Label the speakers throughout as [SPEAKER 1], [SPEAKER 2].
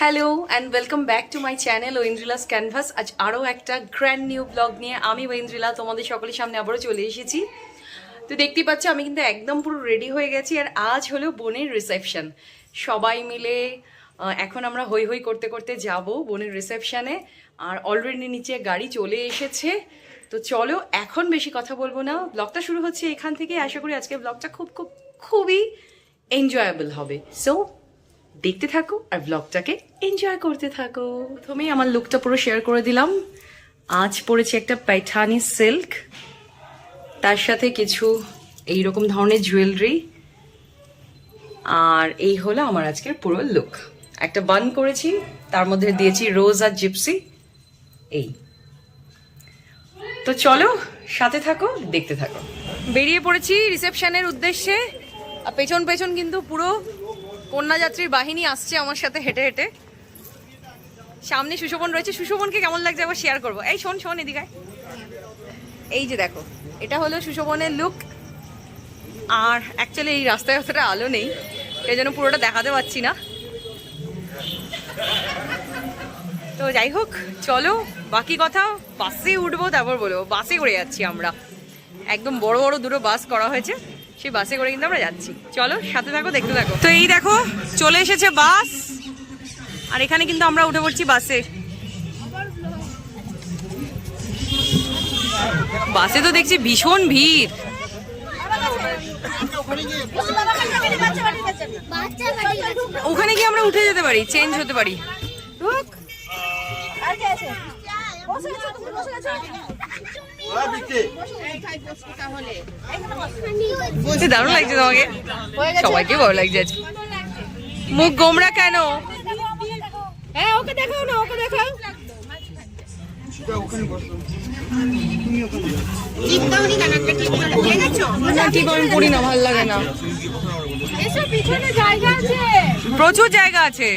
[SPEAKER 1] Hello and welcome back to my channel Oindrila's canvas আজ আরও একটা গ্র্যান্ড নিউ ব্লগ নিয়ে আমি ওয়েন্দ্রিলা তোমাদের সকলের সামনে আবারও চলে এসেছি। তো দেখতেই পাচ্ছ, আমি কিন্তু একদম পুরো রেডি হয়ে গেছি আর আজ হলো বোনের রিসেপশন সবাই মিলে এখন আমরা হই হই করতে করতে যাব বোনের রিসেপশানে আর অলরেডি নিচে গাড়ি চলে এসেছে। তো চলো, এখন বেশি কথা বলব না। ব্লগটা শুরু হচ্ছে এখান থেকে। আশা করি আজকে ব্লগটা খুব খুব, খুবই এনজয়েবল হবে। সো দেখতে থাকো আর ব্লগটাকে এনজয় করতে থাকো। প্রথমেই আমার লুকটা পুরো শেয়ার করে দিলাম। আজ পরেছি একটা পাইঠানি সিল্ক তার সাথে কিছু এই রকম ধরনের জুয়েলারি আর এই হলো আমার আজকের পুরো লুক একটা বান করেছি, তার মধ্যে দিয়েছি রোজ আর জিপসি এই। তো চলো, সাথে থাকো, দেখতে থাকো। বেরিয়ে পড়েছি রিসেপশনের উদ্দেশ্যে। পেছন পেছন কিন্তু পুরো কন্যাযাত্রীর বাহিনী আসছে আমার সাথে হেঁটে হেঁটে। সামনে সুশোভন রয়েছে। সুশোভনকে কেমন লাগছে আবার শেয়ার করব? এই শোন শোন এদিকে। এই যে দেখো, এটা হলো সুশোভনের লুক আর অ্যাকচুয়ালি এই রাস্তায় অতটা আলো নেই, সেই জন্য পুরোটা দেখাতে পাচ্ছি না। তো যাই হোক, চলো, বাকি কথা বাসে উঠবো, তারপর বলব। বাসে করে যাচ্ছি আমরা। একদম বড় বড় দুটো বাস করা হয়েছে। সেই বাসে করে কিন্তু আমরা যাচ্ছি। চলো, সাথে থাকো, দেখতে থাকো। তো এই দেখো, চলে এসেছে বাস। আর এখানে কিন্তু আমরা উঠে পড়ছি বাসে। বাসে তো দেখছি ভীষণ ভিড়। ওখানে কি আমরা উঠে যেতে পারি চেঞ্জ হতে পারি। বলছি দারুণ লাগছে তোমাকে। সবাইকে ভালো লাগছে আজকে। মুখ গোমরা কেন? হ্যাঁ ওকে দেখাও না ওকে দেখাও। কি আমি না ভালো লাগে না। প্রচুর জায়গা আছে।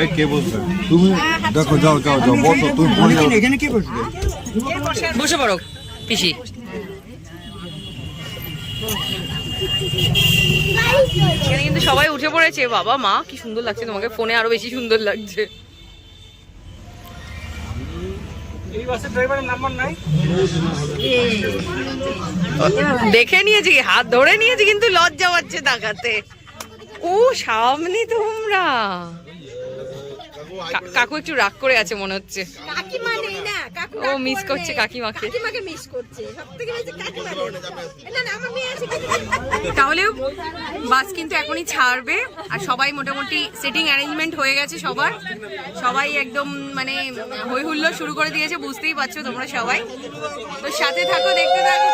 [SPEAKER 2] এই কে বলছে? তুমি দেখো যাও যাও যাও বসো তুমি পড়ে যাও
[SPEAKER 3] এখানে কে বসবে?
[SPEAKER 1] বসে পড়ো পিসি। এখানে কিন্তু সবাই উঠে পড়েছে। বাবা মা কি সুন্দর লাগছে তোমাকে। ফোনে আরও বেশি সুন্দর লাগছে। দেখে নিয়েছি হাত ধরে নিয়েছি কিন্তু লজ্জা পাচ্ছে তাকাতে। ও সামনে তোমরা। কাকু একটু রাগ করে আছে মনে হচ্ছে। ও মিস করছে কাকিমাকে।
[SPEAKER 4] কাকিমাকে মিস করছে। সবথেকে বেশি না না আমার মেয়ে আছে
[SPEAKER 1] তাহলে বাস কিন্তু এখনই ছাড়বে। আর সবাই মোটামুটি সিটিং অ্যারেঞ্জমেন্ট হয়ে গেছে সবার। সবাই একদম মানে হই হুল্লো শুরু করে দিয়েছে বুঝতেই পারছ তোমরা সবাই। তো সাথে থাকো দেখতে থাকো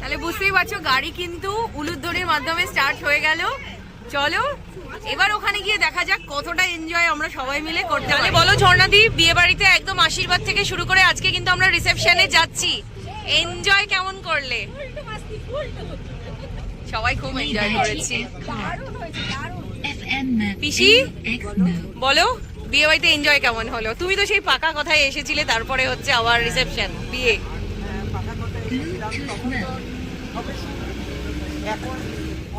[SPEAKER 1] তাহলে বুঝতেই পারছ গাড়ি কিন্তু উলুধ্বনির মাধ্যমে স্টার্ট হয়ে গেল। চলো এবার ওখানে গিয়ে দেখা যাক কতটা এনজয় আমরা সবাই মিলে করতে তাহলে বলো ঝর্ণাদি বিয়ে বাড়িতে একদম আশীর্বাদ থেকে শুরু করে আজকে কিন্তু আমরা রিসেপশনে যাচ্ছি। এনজয় কেমন করলে? সবাই খুব এনজয় করেছি। পিসি বলো বিয়ে বাড়িতে এনজয় কেমন হলো? তুমি তো সেই পাকা কথায় এসেছিলে তারপরে হচ্ছে আবার রিসেপশন বিয়ে।
[SPEAKER 5] এখন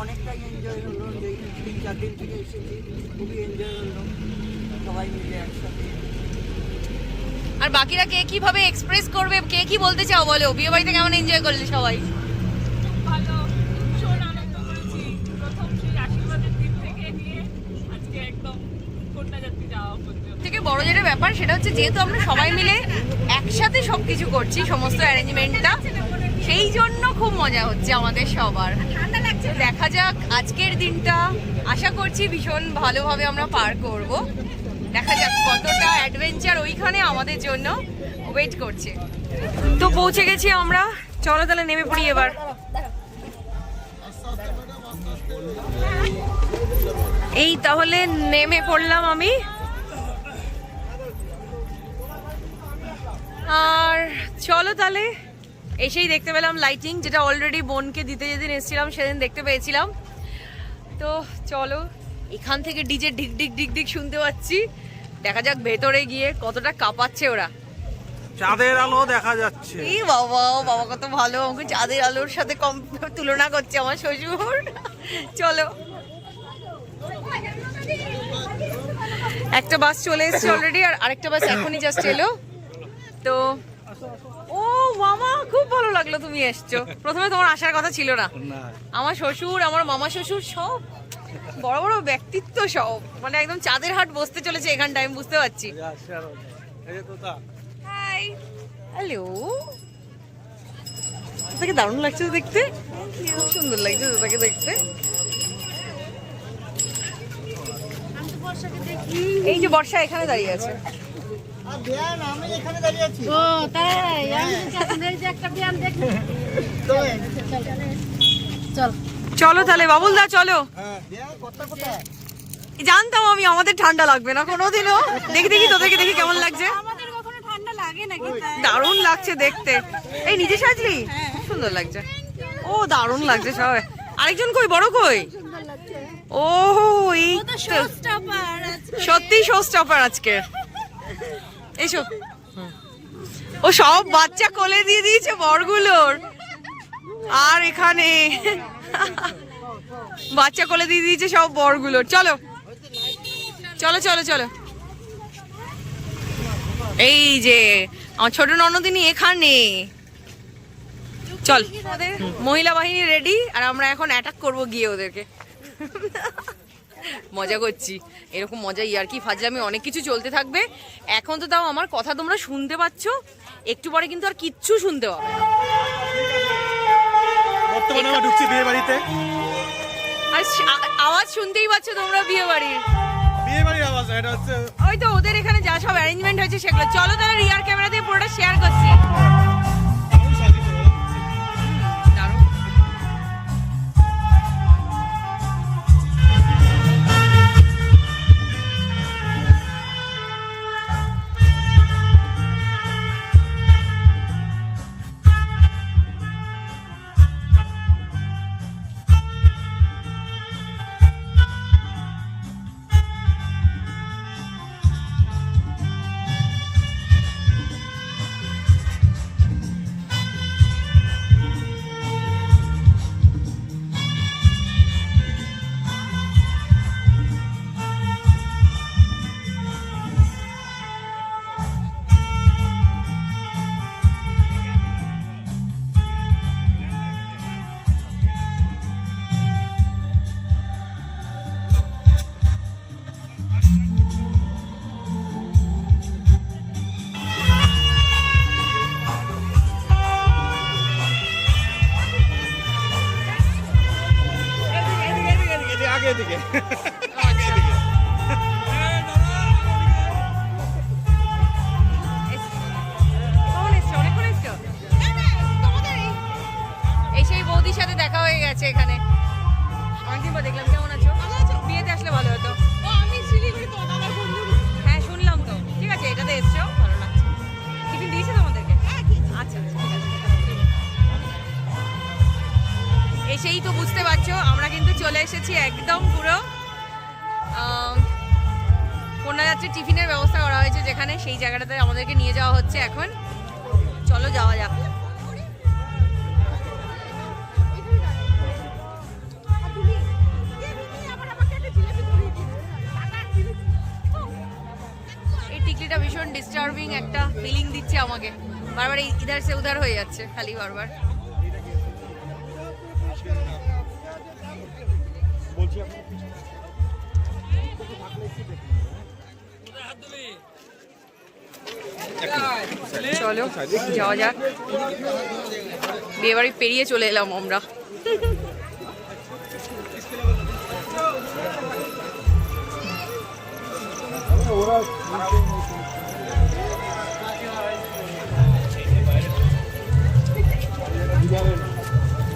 [SPEAKER 5] অনেকটাই এনজয় হলো যে তিন চার দিন থেকে এসেছি খুবই এনজয় হলো। সবাই মিলে একসাথে।
[SPEAKER 1] আর বাকিরা কে কীভাবে এক্সপ্রেস করবে কে কি বলতে চাও বলো? বিয়ে বাড়িতে কেমন এনজয় করলে সবাই?
[SPEAKER 6] ভালো। ভীষণ আনন্দ করেছি প্রথম সেই আশীর্বাদের দিন থেকে নিয়ে আজকে একদম কন্যাযাত্রী যাওয়া পর্যন্ত।
[SPEAKER 1] থেকে বড় যেটা ব্যাপার সেটা হচ্ছে যেহেতু আমরা সবাই মিলে একসাথে সবকিছু করছি সমস্ত অ্যারেঞ্জমেন্টটা সেই জন্য খুব মজা হচ্ছে আমাদের সবার। ঠান্ডা লাগছে, দেখা যাক আজকের দিনটা। আশা করছি ভীষণ ভালোভাবে আমরা পার করব। দেখা যাক কতটা অ্যাডভেঞ্চার ওইখানে আমাদের জন্য ওয়েট করছে। তো পৌঁছে গেছি আমরা। চলো তাহলে নেমে পড়ি এবার। এই তাহলে নেমে পড়লাম আমি। আর চলো তাহলে এসেই দেখতে পেলাম লাইটিং যেটা অলরেডি বোনকে দিতে যেদিন এসেছিলাম সেদিন দেখতে পেয়েছিলাম। তো চলো এখান থেকে ডিজে ঢিক ঢিক ঢিক ঢিক শুনতে পাচ্ছি। দেখা যাক ভেতরে গিয়ে কতটা কাঁপাচ্ছে ওরা।
[SPEAKER 3] চাঁদের আলো দেখা যাচ্ছে।
[SPEAKER 1] এই বাবা বাবা কত ভালো আমাকে চাঁদের আলোর সাথে কম তুলনা করছে আমার শ্বশুর। চলো। একটা বাস চলে এসেছে অলরেডি আর আরেকটা বাস এখনই জাস্ট এলো। তো মামা খুব ভালো লাগল তুমি এসছো। প্রথমে তোমার আসার কথা ছিল না। আমার শ্বশুর আমার মামা শ্বশুর সব বড় বড় ব্যক্তিত্ব সব। মানে একদম চাঁদের হাট বসতে চলেছে এখানটা আমি বুঝতে পারছি। হাই হ্যালো তোকে দারুণ লাগছে তো দেখতে। খুব সুন্দর লাগছে তো তাকে দেখতে এই যে বর্ষা এখানে দাঁড়িয়ে আছে। চলো। তাহলে বাবুল দা চলো জানতাম আমি আমাদের ঠান্ডা লাগবে না কোনোদিনও। দেখি দেখি তোদেরকে দেখি কেমন লাগছে।
[SPEAKER 4] আমাদের কখনো ঠান্ডা লাগে নাকি তাই?
[SPEAKER 1] দারুণ লাগছে দেখতে। এই নিজে সাজলি? সুন্দর লাগছে। ও দারুণ লাগছে সবাই। আরেকজন কই? বড় কই? ও এই। সত্যি শো স্টপার আজকে। এসো। ও সব বাচ্চা কোলে দিয়ে দিয়েছে বরগুলোর। আর এখানে বাচ্চা কোলে দিয়ে দিয়েছে সব বরগুলোর। চলো। চলো চলো চলো। এই যে আমার ছোট ননদিনী এখানে। চল। মহিলা বাহিনী। রেডি আর আমরা এখন অ্যাটাক করব গিয়ে ওদেরকে। মজা করছি। এরকম মজা ইয়ার কি ফাজলামি অনেক কিছু চলতে থাকবে। এখন তো তাও আমার কথা তোমরা শুনতে পাচ্ছ। একটু পরে কিন্তু আর কিচ্ছু শুনতে পাবে।
[SPEAKER 3] বর্তমানে আমরা ঢুকছি বিয়ে বাড়িতে
[SPEAKER 1] আর আওয়াজ শুনতেই পাচ্ছ তোমরা বিয়ে বাড়ির
[SPEAKER 3] বিয়ে বাড়ির আওয়াজ এটা হচ্ছে
[SPEAKER 1] ওই তো ওদের এখানে যা সব অ্যারেঞ্জমেন্ট হয়েছে সেগুলো। চলো তাহলে রিয়ার ক্যামেরা দিয়ে পুরোটা শেয়ার করছি। উধার হয়ে যাচ্ছে খালি বারবার। চলো যাওয়া যাক। বিয়ে বাড়ি পেরিয়ে চলে এলাম আমরা।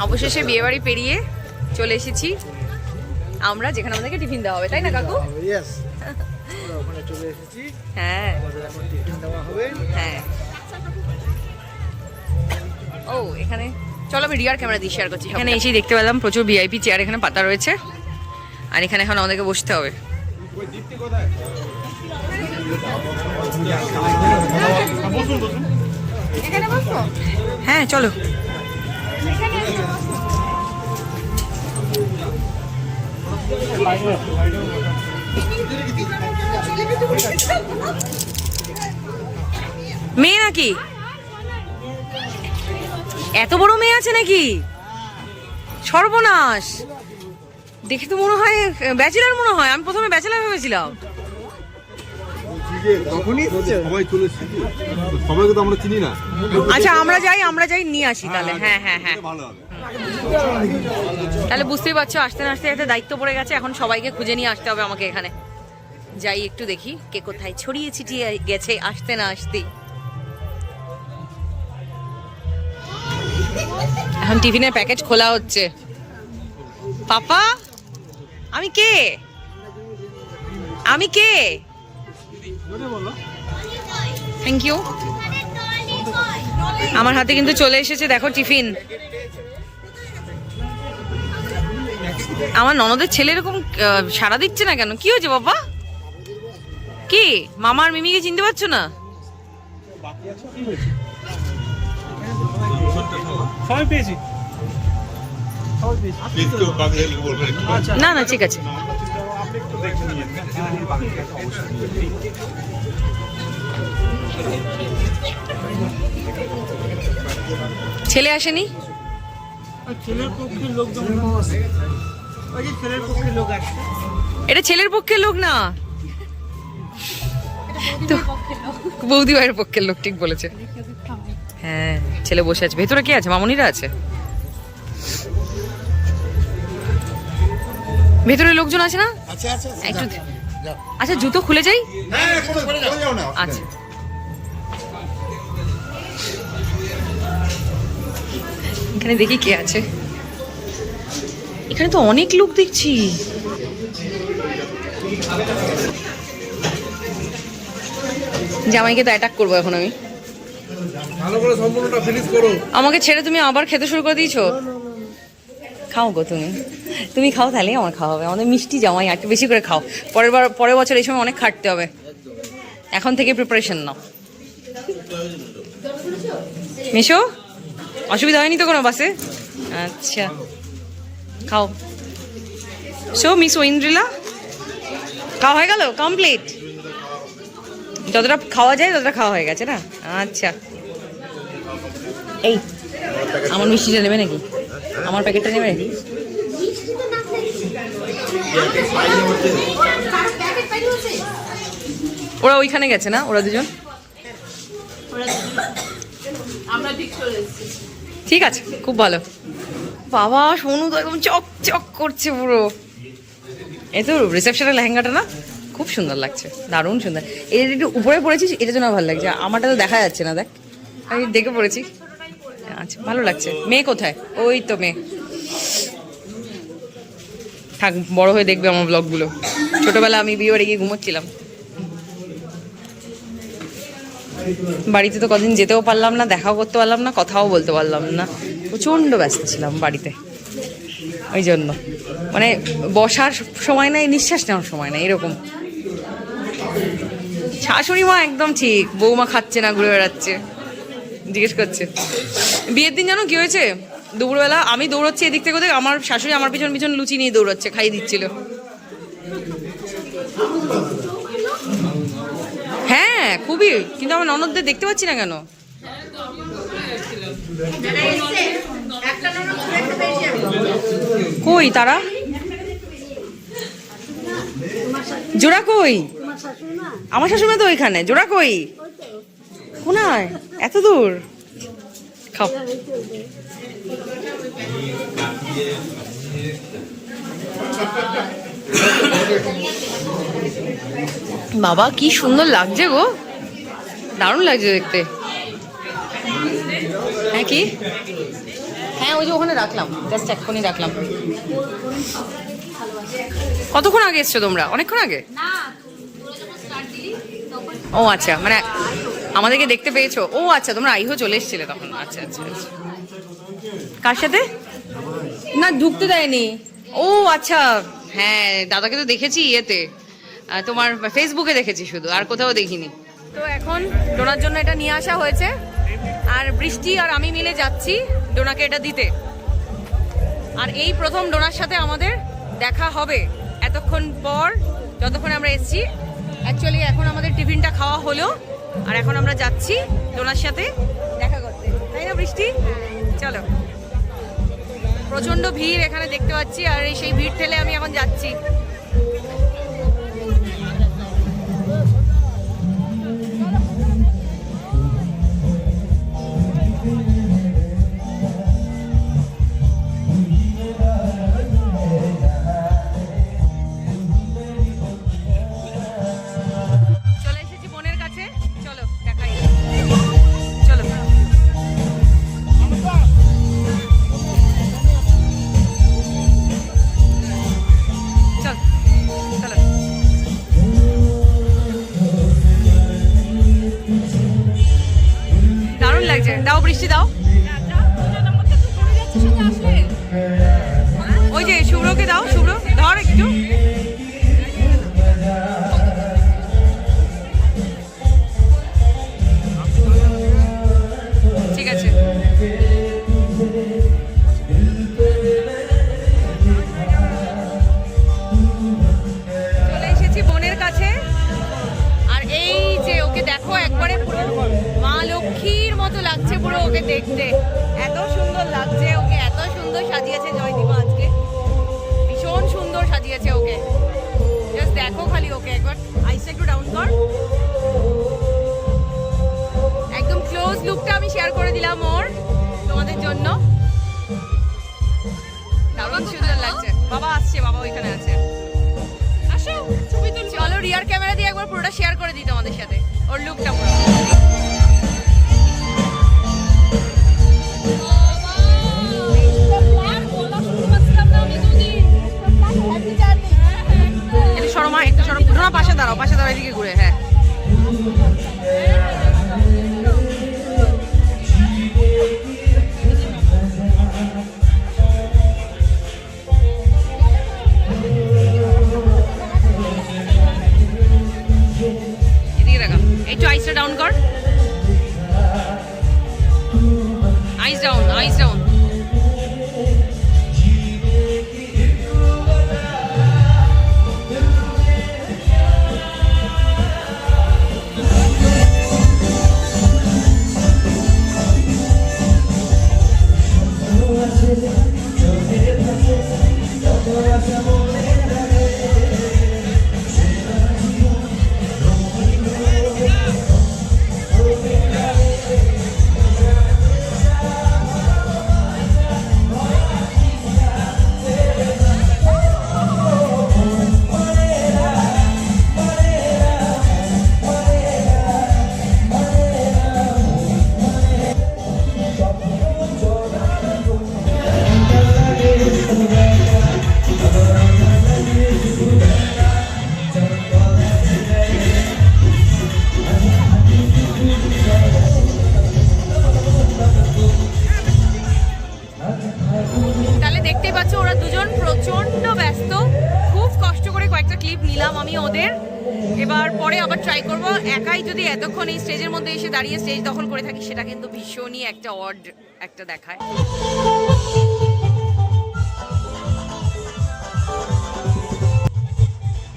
[SPEAKER 1] অবশেষে বিয়ে বাড়ি পেরিয়ে চলে এসেছি। আমরা যেখানে আমাদেরকে টিফিন দেওয়া হবে তাই না কাকু?
[SPEAKER 3] ইয়েস ওখানে চলে এসেছি।
[SPEAKER 1] হ্যাঁ। হ্যাঁ। ও এখানে চলো আমি রিয়ার ক্যামেরা দিয়ে শেয়ার করছি। এখানে এসেই দেখতে পেলাম প্রচুর ভিআইপি চেয়ার এখানে পাতা রয়েছে। আর এখানে এখন আমাদেরকে বসতে হবে। হ্যাঁ চলো। মেয়ে নাকি? এত বড় মেয়ে আছে নাকি? সর্বনাশ। দেখে তো মনে হয় ব্যাচেলার মনে হয়। আমি প্রথমে ব্যাচেলার ভেবেছিলাম। আচ্ছা আমরা যাই আমরা যাই নিয়ে আসি তাহলে। হ্যাঁ হ্যাঁ হ্যাঁ।
[SPEAKER 2] ভালো হবে।
[SPEAKER 1] তাহলে বুঝতেই পারছ, আসতে না আসতে একটা দায়িত্ব পড়ে গেছে, এখন সবাইকে খুঁজে নিয়ে আসতে হবে আমাকে এখানে। যাই একটু দেখি কে কোথায় ছড়িয়ে ছিটিয়ে গেছে আসতে না আসতেই। এখন টিফিনের প্যাকেট খোলা হচ্ছে। পাপা, আমি কে? আমি কে? থ্যাংক ইউ আমার হাতে কিন্তু চলে এসেছে, দেখো টিফিন। আমার ননদের ছেলে এরকম সাড়া দিচ্ছে না কেন? কি হয়েছে বাবা? কি? মামার মিমিকে চিনতে পারছ না? না না ঠিক আছে। ছেলে আসেনি?
[SPEAKER 5] ছেলের পক্ষে লোকজন যে ছেলের পক্ষে লোক
[SPEAKER 1] এটা ছেলের পক্ষের লোক না? তো বৌদি ভাইয়ের পক্ষের লোক ঠিক বলেছে। হ্যাঁ ছেলে বসে আছে। ভেতরে কে আছে? মামনিরা আছে? ভেতরে লোকজন আছে না? একটু আচ্ছা জুতো খুলে যাই? আচ্ছা। এখানে দেখি কে আছে। এখানে তো অনেক লোক দেখছি। জামাইকে তো অ্যাটাক করব এখন আমি।
[SPEAKER 2] ভালো করে সম্পূর্ণটা ফিনিশ করো।
[SPEAKER 1] আমাকে ছেড়ে তুমি আবার খেতে শুরু করে দিয়েছ? খাও গো তুমি। তুমি খাও তাহলে আমার খাওয়া হবে। আমাদের মিষ্টি জামাই আর বেশি করে খাও। পরের বার পরের বছর এই সময় অনেক খাটতে হবে। এখন থেকে প্রিপারেশন নাও। মেশো? অসুবিধা হয়নি তো কোনো বাসে? আচ্ছা। খাও। সো মিস ঐন্দ্রিলা খাওয়া হয়ে গেল? কমপ্লিট যতটা খাওয়া যায় ততটা খাওয়া হয়ে গেছে না? আচ্ছা। এই আমার মিষ্টিটা নেবে নাকি? আমার প্যাকেটটা নেবে? ওরা ওইখানে গেছে না? ওরা দুজন? ঠিক আছে খুব ভালো। বাবা, সোনু তো একদম চক চক করছে পুরো। এই তো রিসেপশনের লেহেঙ্গাটা না খুব সুন্দর লাগছে, দারুণ সুন্দর। এটা একটু উপরে পড়েছিস, এটা জন্য ভালো লাগছে। আমারটা তো দেখা যাচ্ছে না, দেখ। আমি দেখে পড়েছি। আচ্ছা ভালো লাগছে। মেয়ে কোথায়? ওই তো মেয়ে। থাক, বড় হয়ে দেখবে আমার ব্লগগুলো ছোটবেলা আমি বিয়ে বাড়ি গিয়ে ঘুমোচ্ছিলাম। বাড়িতে তো কদিন যেতেও পারলাম না, দেখাও করতে পারলাম না, কথাও বলতে পারলাম না। প্রচণ্ড ব্যস্ত ছিলাম বাড়িতে। ওই জন্য। মানে বসার সময় নাই, নিঃশ্বাস নেওয়ার সময় নাই, এরকম। শাশুড়ি মা একদম ঠিক, বৌমা খাচ্ছে না, ঘুরে বেড়াচ্ছে। জিজ্ঞেস করছে, বিয়ের দিন জানো কি হয়েছে? দুপুরবেলা আমি দৌড়চ্ছি এদিক থেকে ওদিক, আমার শাশুড়ি আমার পিছন পিছন লুচি নিয়ে দৌড়াচ্ছে, খাইয়ে দিচ্ছিল হ্যাঁ খুবই, কিন্তু আমার ননদদের দেখতে পাচ্ছি না কেন? কই তারা? জোড়া কই? আমার শাশুড়ি তো ওইখানে, জোড়া কই? কোনায়? এত দূর? খাও। বাবা, কি সুন্দর লাগছে গো। দারুণ লাগছে দেখতে। হ্যাঁ কি? হ্যাঁ ওই যে ওখানে রাখলাম। জাস্ট এক্ষুনি রাখলাম। কতক্ষণ আগে এসছো তোমরা? অনেকক্ষণ আগে? ও আচ্ছা মানে আমাদেরকে দেখতে পেয়েছ। ও আচ্ছা তোমরা আইহো চলে এসেছিলে তখন। আচ্ছা আচ্ছা আচ্ছা। কার সাথে? না ঢুকতে দেয়নি। ও আচ্ছা হ্যাঁ দাদাকে তো দেখেছি ইয়েতে। তোমার ফেসবুকে দেখেছি শুধু আর কোথাও দেখিনি। তো এখন ডোনার জন্য এটা নিয়ে আসা হয়েছে। আর বৃষ্টি আর আমি মিলে যাচ্ছি ডোনাকে এটা দিতে। আর এই প্রথম ডোনার সাথে আমাদের দেখা হবে এতক্ষণ পর যতক্ষণ আমরা এসছি। অ্যাকচুয়ালি এখন আমাদের টিফিনটা খাওয়া হলো। আর এখন আমরা যাচ্ছি ডোনার সাথে দেখা করতে। তাই না বৃষ্টি? চলো। প্রচণ্ড ভিড় এখানে দেখতে পাচ্ছি, আর সেই ভিড় ঠেলে আমি এখন যাচ্ছি। ট্রাই করব। একাই যদি এতক্ষণ এই স্টেজের মধ্যে এসে দাঁড়িয়ে স্টেজ দখল করে থাকি, সেটা কিন্তু ভীষণই একটা অড একটা দেখায়।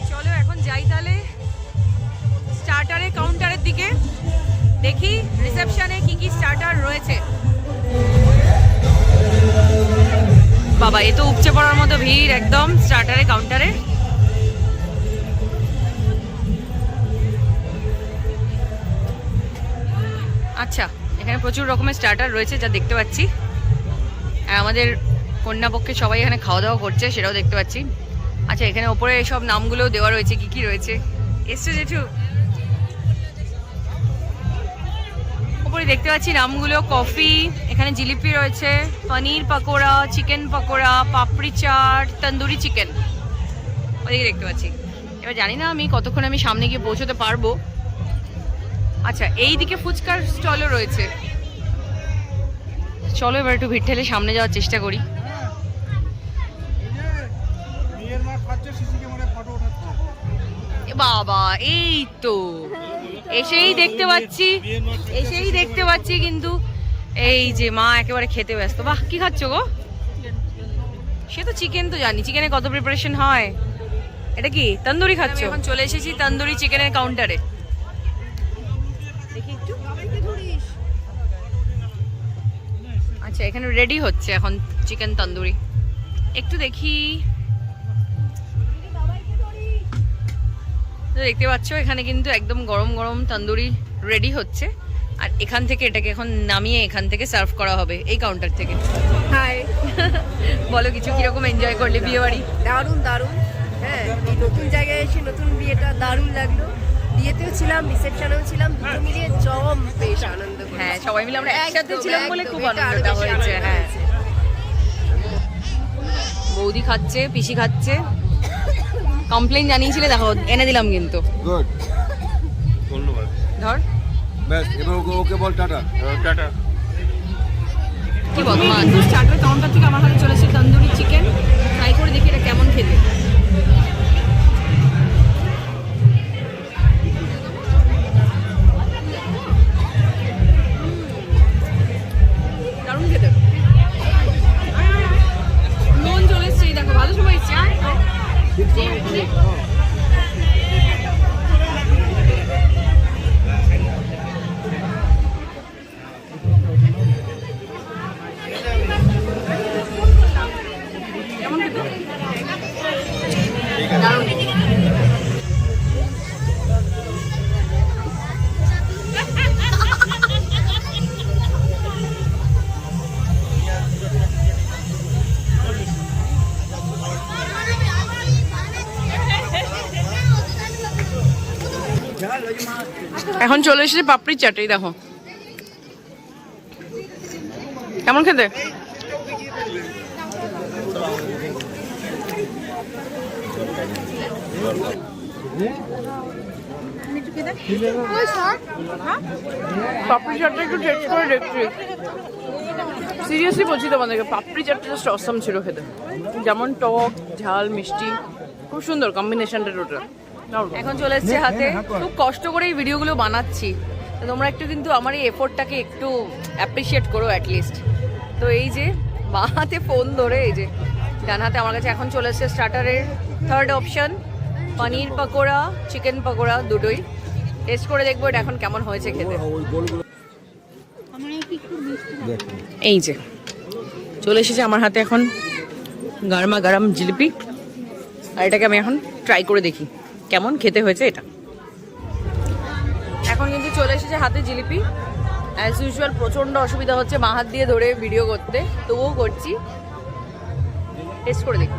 [SPEAKER 1] চলো এখন যাই তাহলে। স্টার্টারের কাউন্টারের দিকে। দেখি রিসেপশনে কি কি স্টার্টার রয়েছে। বাবা, এ তো উপচে পড়ার মতো ভিড়, একদম স্টার্টারে, কাউন্টারে। আচ্ছা এখানে প্রচুর রকমের স্টার্টার রয়েছে যা দেখতে পাচ্ছি। আর আমাদের কন্যাপক্ষে সবাই এখানে খাওয়া দাওয়া করছে, সেটাও দেখতে পাচ্ছি। আচ্ছা এখানে ওপরে সব নামগুলোও দেওয়া রয়েছে, কি কি রয়েছে? এসছো জেঠু? ওপরে দেখতে পাচ্ছি নামগুলো, কফি, এখানে জিলিপি রয়েছে, পনির পকোড়া, চিকেন পকোড়া, পাপড়ি চাট, তন্দুরি চিকেন। ওদিকে দেখতে পাচ্ছি। এবার জানি না আমি কতক্ষণ আমি সামনে গিয়ে পৌঁছতে পারব। আচ্ছা এই দিকে ফুচকার স্টলও রয়েছে। চলো এবার একটু ভিড় ঠেলে সামনে যাওয়ার চেষ্টা করি। বাবা, এই তো। এসেই দেখতে পাচ্ছি, এসেই দেখতে পাচ্ছি কিন্তু এই যে মা একেবারে খেতে ব্যস্ত। বাহ, কি খাচ্ছ গো? সে তো চিকেন তো জানি চিকেনের কত প্রিপারেশন হয়? এটা কি, তন্দুরি খাচ্ছ? এখন চলে এসেছি তন্দুরি চিকেনের কাউন্টারে আচ্ছা এখানে রেডি হচ্ছে এখন চিকেন তন্দুরি। একটু দেখি। দেখতে পাচ্ছ এখানে কিন্তু একদম গরম গরম তন্দুরি রেডি হচ্ছে। আর এখান থেকে এটাকে এখন নামিয়ে এখান থেকে সার্ভ করা হবে এই কাউন্টার থেকে।
[SPEAKER 4] হাই
[SPEAKER 1] বলো কিছু কীরকম এনজয় করলে বিয়ে বাড়ি?
[SPEAKER 4] দারুণ দারুণ। হ্যাঁ এই নতুন জায়গায় এসে নতুন বিয়েটা দারুণ লাগল। বিয়েতেও ছিলাম রিসেপশনেও ছিলাম দুটো মিলিয়ে জম বেশ আনন্দ।
[SPEAKER 1] হ্যাঁ সবাই মিলে আমরা একসাথে ছিলাম বলে খুব আনন্দটা হয়েছে হ্যাঁ। বৌদি খাচ্ছে পিসি খাচ্ছে। কমপ্লেন জানিয়েছিলে দেখো এনে দিলাম কিন্তু।
[SPEAKER 2] গুড
[SPEAKER 3] ধন্যবাদ।
[SPEAKER 1] ধর।
[SPEAKER 2] ব্যাস এবার ওকে ওকে বল টাটা।
[SPEAKER 3] টাটা।
[SPEAKER 1] কি বল মা স্টার্টার কাউন্টার থেকে আমার হাতে চলেছে তন্দুরি চিকেন ট্রাই করে দেখি এটা কেমন খেতে। চলে এসেছে পাপড়ির চাট দেখো। কেমন খেতে? পাপড়ি চাটটা একটু টেস্ট করে দেখছি। সিরিয়াসলি বলছি তোমাদেরকে পাপড়ি চাটটা জাস্ট অসম ছিল খেতে। যেমন টক, ঝাল, মিষ্টি, খুব সুন্দর কম্বিনেশনটা টোটাল এখন চলে এসছে হাতে। খুব কষ্ট করে এই ভিডিওগুলো বানাচ্ছি। তো তোমরা একটু কিন্তু আমার এই এফোর্টটাকে একটু অ্যাপ্রিসিয়েট করো অ্যাটলিস্ট তো এই যে বাঁ হাতে ফোন ধরে এই যে ডান হাতে আমার কাছে এখন চলে এসছে স্টার্টারের third option paneer pakora chicken pakora দুটোই। টেস্ট করে দেখব এটা এখন কেমন হয়েছে খেতে। এই যে চলে এসেছে আমার হাতে এখন গরমা গরম জিলিপি। আর এটাকে আমি এখন ট্রাই করে দেখি। কেমন খেতে হয়েছে এটা? এখন কিন্তু চলে এসেছে হাতে জিলিপি। অ্যাজ ইউজুয়াল প্রচণ্ড অসুবিধা হচ্ছে মা হাত দিয়ে ধরে ভিডিও করতে। তবুও করছি। টেস্ট করে দেখি।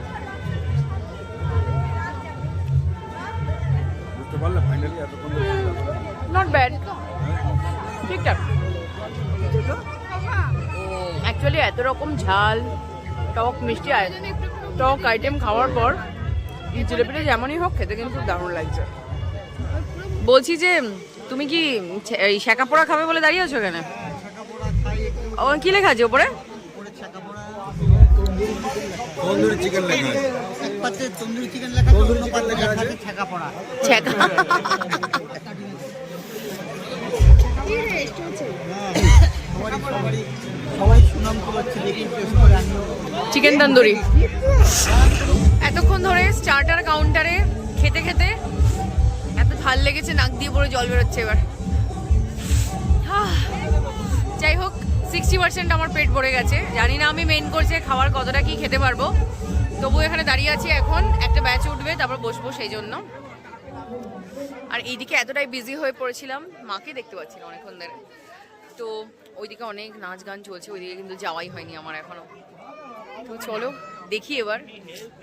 [SPEAKER 1] নট ব্যাড ঠিকঠাক। অ্যাকচুয়ালি এত রকম ঝাল টক মিষ্টি টক আইটেম খাওয়ার পর এই জিলিপিটা যেমনই হোক খেতে কিন্তু দারুণ লাগছে। বলছি যে তুমি কি এই শেখা পোড়া খাবে বলে দাঁড়িয়ে আছো এখানে ও কি লেখা আছে ওপরে?
[SPEAKER 2] তন্দুরি চিকেন লেখা আছে।
[SPEAKER 5] এক পাত্রে তন্দুরি চিকেন লেখা
[SPEAKER 2] তন্দুরি চিকেন লেখা আছে।
[SPEAKER 5] থাকে ছেঁকা। পড়া
[SPEAKER 1] ছেঁকা
[SPEAKER 5] সবারই সবারই সবাই সুনাম করাচ্ছে দেখি টেস্ট করে আমিও
[SPEAKER 1] চিকেন তন্দুরি। এতক্ষণ ধরে স্টার্টার কাউন্টারে খেতে খেতে এত ভালো লেগেছে, নাক দিয়ে পরে জল বেরোচ্ছে এবার। যাই হোক সিক্সটি পার্সেন্ট আমার পেট ভরে গেছে। জানি না আমি মেন করছে খাবার কতটা কি খেতে পারব। তবু এখানে দাঁড়িয়ে আছি এখন, একটা ব্যাচ উঠবে, তারপর বসবো সেই জন্য। আর এইদিকে এতটাই বিজি হয়ে পড়েছিলাম, মাকে দেখতে পাচ্ছি না অনেকক্ষণ ধরে। তো ওইদিকে অনেক নাচ গান চলছে, ওইদিকে কিন্তু যাওয়াই হয়নি আমার এখনও। তো চলো দেখি এবার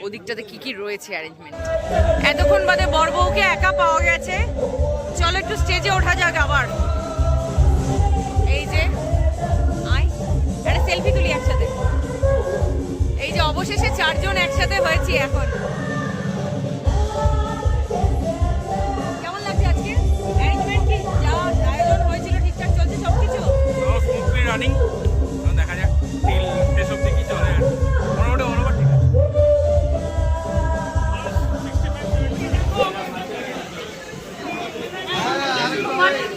[SPEAKER 1] ওদিকটাতে কি কি রয়েছে অ্যারেঞ্জমেন্ট এতক্ষণ বাদে বর বউকে একা পাওয়া গেছে। চলো একটু স্টেজে ওঠা যাক আবার। এই যে আই একটা সেলফি তুলি একসাথে। এই যে অবশেষে চারজন একসাথে হয়েছি এখন। রানিং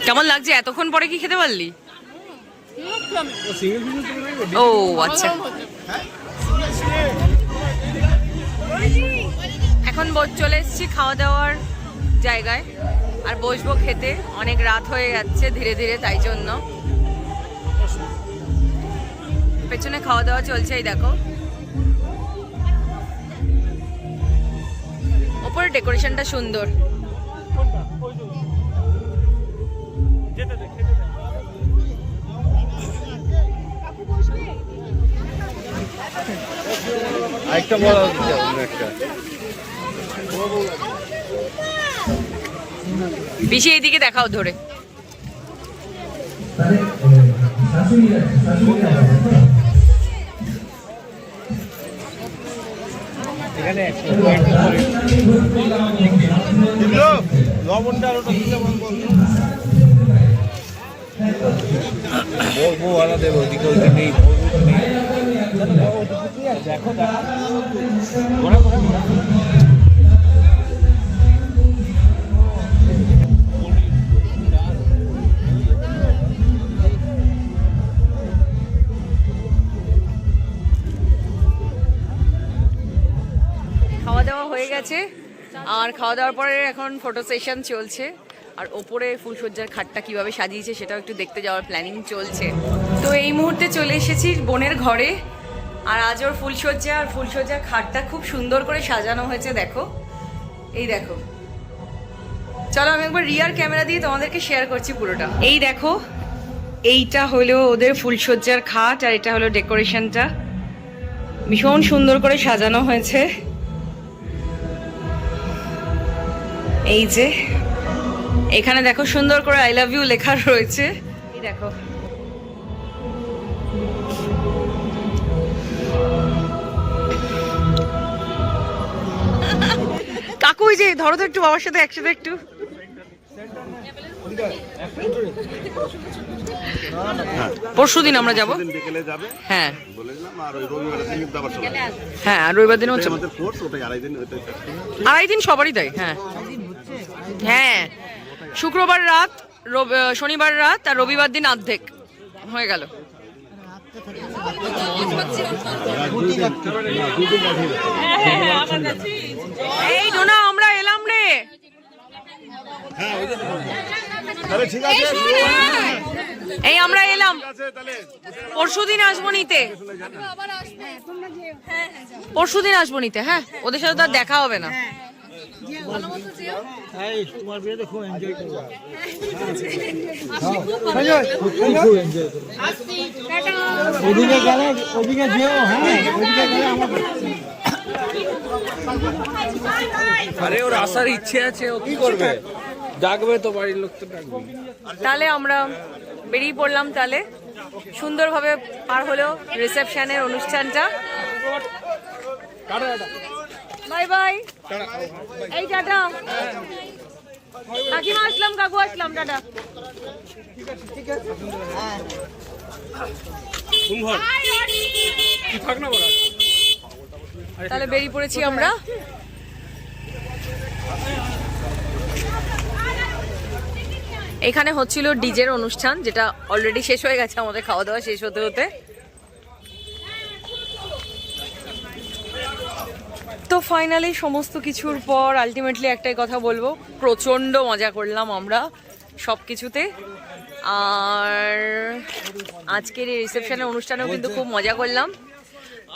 [SPEAKER 1] কেমন লাগছে? এতক্ষণ পরে কি খেতে পারলি? ও আচ্ছা। এখন ব- চলে এসেছি খাওয়া দাওয়ার জায়গায়। আর বসবো খেতে। অনেক রাত হয়ে যাচ্ছে ধীরে ধীরে, তাই জন্য। পেছনে খাওয়া দাওয়া চলছে, এই দেখো। ওপরে ডেকোরেশনটা সুন্দর।
[SPEAKER 2] আরেকটা বড় দিতে হবে একটা।
[SPEAKER 1] বেশি এইদিকে দেখাও ধরে।
[SPEAKER 3] লবণটা আর ওটা
[SPEAKER 2] বউ আলাদা দেবো ওদিকে ওইটা নেই বউ নেই।
[SPEAKER 1] খাওয়া দাওয়া হয়ে গেছে। আর খাওয়া দাওয়ার পরে এখন ফটো সেশন চলছে। আর ওপরে ফুলসজ্জার খাটটা কীভাবে সাজিয়েছে সেটাও একটু দেখতে যাওয়ার প্ল্যানিং চলছে। তো এই মুহূর্তে চলে এসেছি বোনের ঘরে। আর আজ ওর ফুলসজ্জা আর ফুলসজ্জার খাটটা খুব সুন্দর করে সাজানো হয়েছে, দেখো। এই দেখো। চলো, আমি একবার রিয়ার ক্যামেরা দিয়ে তোমাদেরকে শেয়ার করছি পুরোটা। এই দেখো, এইটা হলো ওদের ফুলসজ্জার খাট আর এটা হলো ডেকোরেশনটা ভীষণ সুন্দর করে সাজানো হয়েছে। এই যে, এখানে দেখো সুন্দর করে আই লাভ ইউ লেখা রয়েছে। এই দেখো। ওই যে ধরো তো একটু বাবার সাথে একসাথে একটু। পরশু দিন আমরা যাব। হ্যাঁ। হ্যাঁ আর রবিবার
[SPEAKER 3] দিন ওটাই
[SPEAKER 1] আড়াই দিন সবারই তাই হ্যাঁ। হ্যাঁ। শুক্রবার রাত শনিবার রাত আর রবিবার দিন অর্ধেক হয়ে গেল। এই ডোনা আমরা এলাম রে। এই আমরা এলাম। পরশু দিন আসব নিতে। পরশু আসব নিতে হ্যাঁ? ওদের সাথে তো আর দেখা হবে না।
[SPEAKER 3] ওদিকে গেলে ওদিকে যেও। হ্যাঁ ওদিকে গেলে আমার
[SPEAKER 7] আরে ওর আসার ইচ্ছে আছে ও কি করবে? ডাকবে তো বাড়ির লোক তো ডাকবে।
[SPEAKER 1] তাহলে আমরা বেরিয়ে পড়লাম তাহলে। সুন্দরভাবে পার হলো রিসেপশনের অনুষ্ঠানটা। Bye bye. এই টাটা কাকিমা আসলাম কাকু আসলাম টাটা তাহলে বেরিয়ে পড়েছি আমরা। এখানে হচ্ছিল ডিজের অনুষ্ঠান যেটা অলরেডি শেষ হয়ে গেছে আমাদের খাওয়া দাওয়া শেষ হতে হতে। তো ফাইনালি সমস্ত কিছুর পর আলটিমেটলি একটাই কথা বলব, প্রচণ্ড মজা করলাম আমরা সব কিছুতে আর আজকের এই রিসেপশনের অনুষ্ঠানেও কিন্তু খুব মজা করলাম।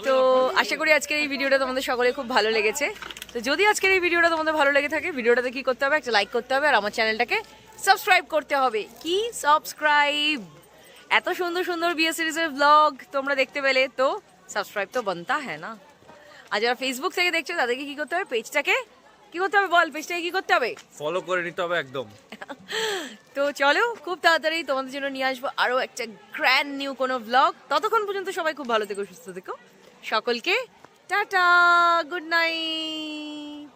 [SPEAKER 1] তো আশা করি আজকের এই ভিডিওটা তোমাদের সকলে খুব ভালো লেগেছে। তো যদি আজকের এই ভিডিওটা তোমাদের ভালো লেগে থাকে ভিডিওটাতে কি করতে হবে? একটা লাইক করতে হবে আর আমার চ্যানেলটাকে সাবস্ক্রাইব করতে হবে। কি সাবস্ক্রাইব এত সুন্দর সুন্দর বিয়ে সিরিজের ব্লগ তোমরা দেখতে পেলে, তো সাবস্ক্রাইব তো বনতা হ্যাঁ না? আর যারা ফেসবুক থেকে দেখছ তাদেরকে কি করতে হবে? পেজটাকে কি করতে হবে বল? পেজটাকে কি করতে হবে?
[SPEAKER 7] ফলো করে নিতে হবে একদম।
[SPEAKER 1] তো চলো খুব তাড়াতাড়ি তোমাদের জন্য নিয়ে আসব আরও একটা গ্র্যান্ড নিউ কোনো ব্লগ ততক্ষণ পর্যন্ত সবাই খুব ভালো থেকো সুস্থ থেকো। সকলকে টাটা গুড নাইট